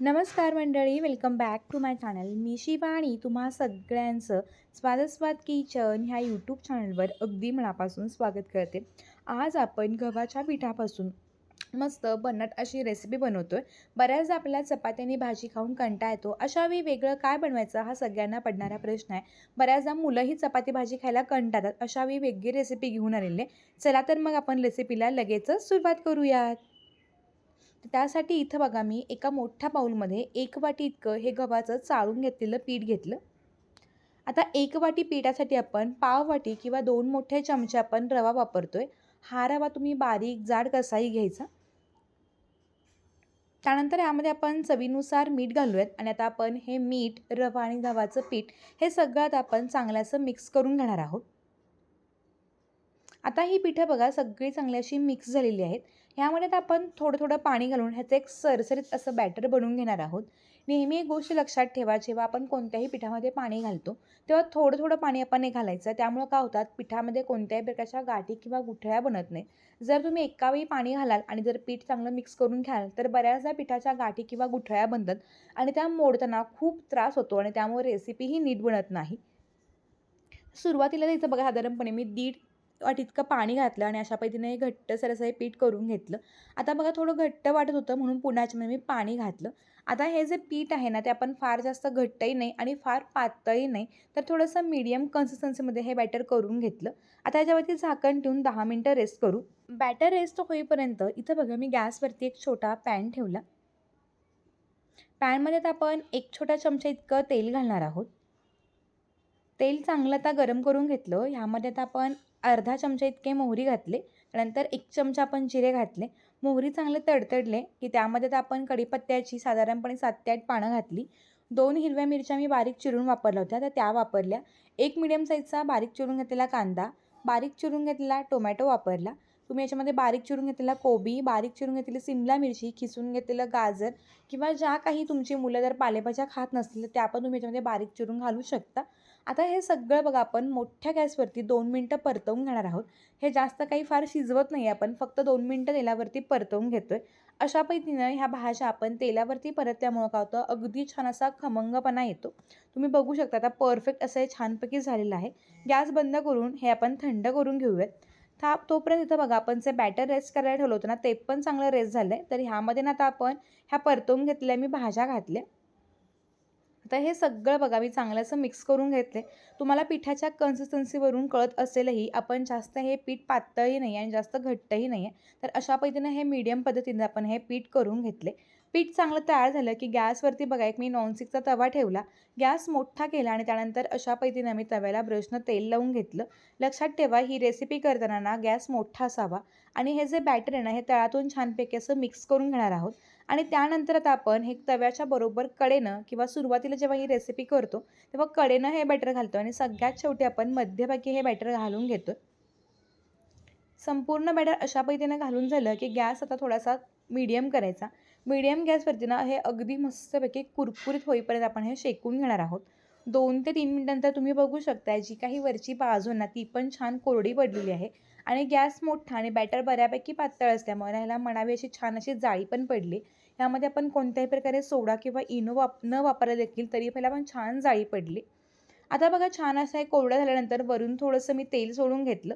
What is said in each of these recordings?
नमस्कार मंडळी welcome back to my channel मी शिवाणी तुम्हा सगळ्यांचं स्वादस्वाद किचन ह्या यूट्यूब चॅनलवर अगदी मनापासून स्वागत करते. आज आपण गव्हाच्या पिठापासून मस्त बनट अशी रेसिपी बनवतो आहे बऱ्याचदा आपल्याला चपात्याने भाजी खाऊन कंटाळा येतो. अशावेळी वेगळं काय बनवायचं हा सगळ्यांना पडणारा प्रश्न आहे. बऱ्याचदा मुलंही चपाती भाजी खायला कंटाळतात. अशा वेळी वेगळी रेसिपी घेऊन आलेली. आहे चला तर मग आपण रेसिपीला लगेचच सुरुवात करूयात. तर त्यासाठी इथं बघा मी एका मोठ्या बाऊलमध्ये एक वाटी इतकं हे गव्हाचं चाळून घेतलेलं पीठ घेतलं. आता एक वाटी पिठासाठी आपण पाव वाटी किंवा दोन मोठे चमचे आपण रवा वापरतोय. हा रवा तुम्ही बारीक जाड कसाही घ्यायचा. त्यानंतर यामध्ये आपण चवीनुसार मीठ घालूयात आणि आता आपण हे मीठ रवा आणि गव्हाचं पीठ हे सगळं आपण चांगलं मिक्स करून घेणार आहोत. आता ही पिठं बघा सगळी चांगली अशी मिक्स झालेली आहेत. ह्यामध्ये आता आपण थोडं थोडं पाणी घालून ह्याचं एक सरसरीत असं बॅटर बनवून घेणार आहोत. नेहमी एक गोष्ट लक्षात ठेवा जेव्हा आपण कोणत्याही पिठामध्ये पाणी घालतो तेव्हा थोडं थोडं पाणी आपण हे घालायचं. त्यामुळं काय होतात पिठामध्ये कोणत्याही प्रकारच्या गाठी किंवा गुठळ्या बनत नाही जर तुम्ही एकावेळी पाणी घालाल आणि जर पीठ चांगलं मिक्स करून घ्याल तर बऱ्याचदा पिठाच्या गाठी किंवा गुठळ्या बनतात आणि त्या मोडताना खूप त्रास होतो आणि त्यामुळे रेसिपीही नीट बनत नाही. सुरुवातीला इथं बघा साधारणपणे मी दीड वाट इतकं पाणी घातलं आणि अशा पद्धतीने घट्ट सरसं हे पीठ करून घेतलं. आता बघा थोडं घट्ट वाटत होतं म्हणून पुन्हा याच्यामध्ये मी पाणी घातलं. आता हे जे पीठ आहे ना ते आपण फार जास्त घट्टही नाही आणि फार पातळही नाही तर थोडंसं मीडियम कन्सिस्टन्सीमध्ये हे बॅटर करून घेतलं. आता याच्यावरती झाकण ठेवून दहा मिनटं रेस्ट करू. बॅटर रेस्ट होईपर्यंत इथं बघा मी गॅसवरती एक छोटा पॅन ठेवला. पॅनमध्ये आता आपण एक छोटा चमचा इतकं तेल घालणार आहोत. तेल चांगलं आता गरम करून घेतलं. ह्यामध्ये आता आपण अर्धा चमचा इतके मोहरी घातले नंतर एक चमचा आपण जिरे घातले. मोहरी चांगले तडतडले की त्यामध्ये तर आपण कढीपत्त्याची साधारणपणे सात ते आठ पानं घातली. दोन हिरव्या मिरच्या मी बारीक चिरून वापरल्या होत्या तर त्या वापरल्या. एक मिडियम साईजचा बारीक चिरून घेतलेला कांदा बारीक चिरून घेतलेला टोमॅटो वापरला. तुम्ही याच्यामध्ये बारीक चिरून घेतलेला कोबी बारीक चिरून घेतलेली सिमला मिरची खिसून घेतलेलं गाजर किंवा ज्या काही तुमची मुलं जर पालेभाज्या खात नसतील तर त्या पण तुम्ही याच्यामध्ये बारीक चिरून घालू शकता. आता हे सगळं बघा आपण मोठ्या गॅसवरती दोन मिनटं परतवून घेणार आहोत. हे जास्त काही फार शिजवत नाही आपण फक्त दोन मिनटं तेलावरती परतवून घेतो आहे अशा पद्धतीनं ह्या भाज्या आपण तेलावरती परतल्यामुळं काय होतं? अगदी छान असा खमंगपणा येतो. तुम्ही बघू शकता आता परफेक्ट असं हे छानपैकी झालेलं आहे. गॅस बंद करून हे आपण थंड करून घेऊयात. था तोपर्यंत इथं बघा आपण जे बॅटर रेस्ट करायला ठेवलं होतं ना ते पण चांगलं रेस्ट झालं आहे तर ह्यामध्ये ना आता आपण ह्या परतवून घेतलेल्या मी भाज्या घातल्या. आता हे सगळं बघा मी चांगलं असं मिक्स करून घेतले तुम्हाला पिठाच्या कन्सिस्टन्सीवरून कळत असेलही आपण जास्त हे पीठ पातळही नाही आणि जास्त घट्टही नाही आहे तर अशा पद्धतीनं हे मीडियम पद्धतीने आपण हे पीठ करून घेतले पीठ चांगलं तयार झालं की गॅसवरती बघा एक मी नॉनस्टिकचा तवा ठेवला. गॅस मोठा केला आणि त्यानंतर अशा पद्धतीनं मी तव्याला ब्रशनं तेल लावून घेतलं. लक्षात ठेवा ही रेसिपी करताना ना गॅस मोठा असावा. आणि हे जे बॅटर आहे ना हे तळातून छानपैकी असं मिक्स करून घेणार आहोत. आणि त्यानंतर आता आपण हे तव्याच्या बरोबर कडेनं किंवा सुरुवातीला जेव्हा ही रेसिपी करतो तेव्हा कडेनं हे बॅटर घालतो आणि सगळ्यात शेवटी आपण मध्यभागी हे बॅटर घालून घेतो संपूर्ण बॅटर अशा पद्धतीनं घालून झालं की गॅस आता थोडासा मीडियम करायचा. मीडियम गॅसवरती ना हे अगदी मस्तपैकी कुरकुरीत होईपर्यंत आपण हे शेकून घेणार आहोत. दोन ते तीन मिनटानंतर तुम्ही बघू शकता जी काही वरची बाजू ना ती पण छान कोरडी पडलेली आहे. आणि गॅस मोठा आणि बॅटर बऱ्यापैकी पातळ असल्यामुळे ह्याला म्हणावी अशी छान अशी जाळी पण पडली. यामध्ये आपण कोणत्याही प्रकारे सोडा किंवा इनो वाप न वापरला देखील तरी पहिला पण छान जाळी पडली. आता बघा छान असं हे कोरडं झाल्यानंतर वरून थोडंसं मी तेल सोडून घेतलं.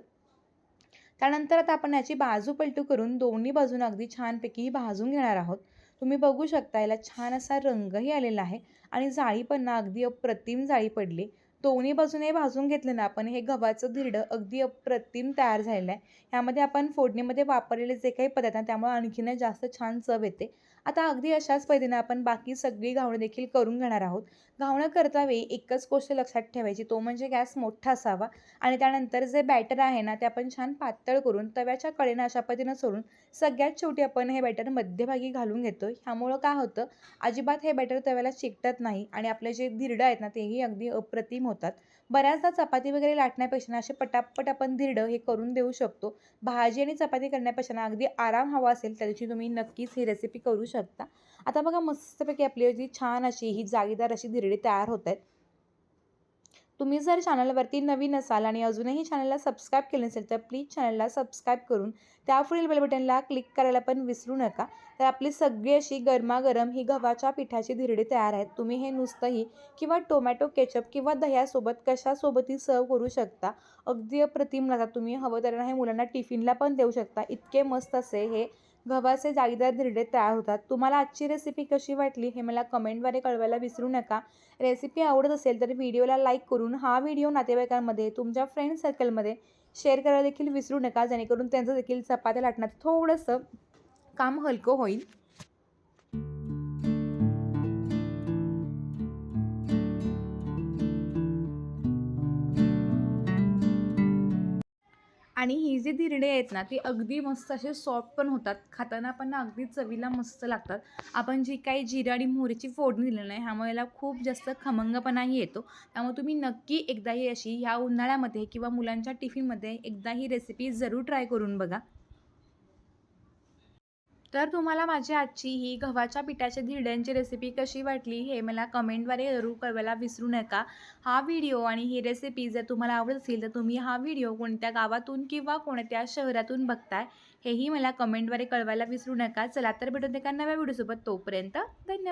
त्यानंतर आता आपण याची बाजू पलटू करून दोन्ही बाजूनं अगदी छानपैकी भाजून घेणार आहोत. तुम्ही बघू शकता याला छान असा रंगही आलेला आहे आणि जाळी पण ना अगदी अप्रतिम जाळी पडली. दोन्ही बाजूने भाजून घेतलं ना आपण हे गव्हाचं धिरडं अगदी अप्रतिम तयार झालेलं आहे. ह्यामध्ये आपण फोडणीमध्ये वापरलेले जे काही पदार्थ आहेत त्यामुळे आणखीनच जास्त छान चव येते. आता अगदी अशाच पद्धतीने आपण बाकी सगळी घावणं देखील करून घेणार आहोत. घावणं करता वेळी एकच गोष्ट लक्षात ठेवायची तो म्हणजे गॅस मोठा असावा आणि त्यानंतर जे बॅटर आहे ना ते आपण छान पातळ करून तव्याच्या कडेनं अशा पद्धतीनं सोडून सगळ्यात शेवटी आपण हे बॅटर मध्यभागी घालून घेतो ह्यामुळं काय होतं अजिबात हे बॅटर तव्याला चिकटत नाही आणि आपले जे धिरडं आहेत ना तेही अगदी अप्रतिम होतात. बऱ्याचदा चपाती वगैरे लाटण्यापेक्षा असे पटापट आपण धिरडं हे करून देऊ शकतो. भाजी आणि चपाती करण्यापेक्षा अगदी आराम हवा असेल त्या दिवशी तुम्ही नक्कीच ही रेसिपी करू शकता. आता बघा मस्तपैकी आपली जी छान अशी ही जागीदार अशी धिरडी तयार होत आहेत. तुम्ही जर चॅनलवरती नवीन असाल आणि अजूनही चॅनलला सबस्क्राईब केलं नसेल तर प्लीज चॅनलला सबस्क्राईब करून त्यापुढील पुढील बेलबटनला क्लिक करायला पण विसरू नका. तर आपली सगळी अशी गरमागरम ही गव्हाच्या पिठाची धिरडी तयार आहेत. तुम्ही हे नुसतंही किंवा टोमॅटो केचप किंवा दह्यासोबत कशासोबतही सर्व करू शकता. अगदी अप्रतिम लागतात तुम्ही हवं तर हे मुलांना टिफिनला पण देऊ शकता. इतके मस्त असे हे गव्हाचे जाळीदार धिरडे तयार होतात. तुम्हाला आजची रेसिपी कशी वाटली हे मला कमेंटद्वारे कळवायला विसरू नका. रेसिपी आवडत असेल तर व्हिडिओला लाईक करून हा व्हिडिओ नातेवाईकांमध्ये तुमच्या फ्रेंड सर्कलमध्ये शेअर करायला देखील विसरू नका. जेणेकरून त्यांचं देखील चपात्या लाटण्यात थोडंसं काम हलकं होईल. आणि ही जी धिरडे आहेत ना ती अगदी मस्त असे सॉफ्ट पण होतात. खाताना पण ना अगदी चवीला मस्त लागतात. आपण जी काही जिरा आणि मोहरीची फोडणी दिली नाही ह्यामुळे याला खूप जास्त खमंगपणाही येतो. त्यामुळे तुम्ही नक्की एकदा ही अशी ह्या उन्हाळ्यामध्ये किंवा मुलांच्या टिफिनमध्ये एकदा ही रेसिपी जरूर ट्राय करून बघा. तर तुम्हाला माझी आजची ही गव्हाच्या पिठाच्या धिरड्यांची रेसिपी कशी वाटली हे मला कमेंटद्वारे जरूर कळवायला विसरू नका. हा व्हिडिओ आणि ही रेसिपी जर तुम्हाला आवडत असेल तर तुम्ही हा व्हिडिओ कोणत्या गावातून किंवा कोणत्या शहरातून बघताय हेही मला कमेंटद्वारे कळवायला विसरू नका. चला तर भेटून एका नव्या व्हिडिओसोबत तोपर्यंत धन्यवाद.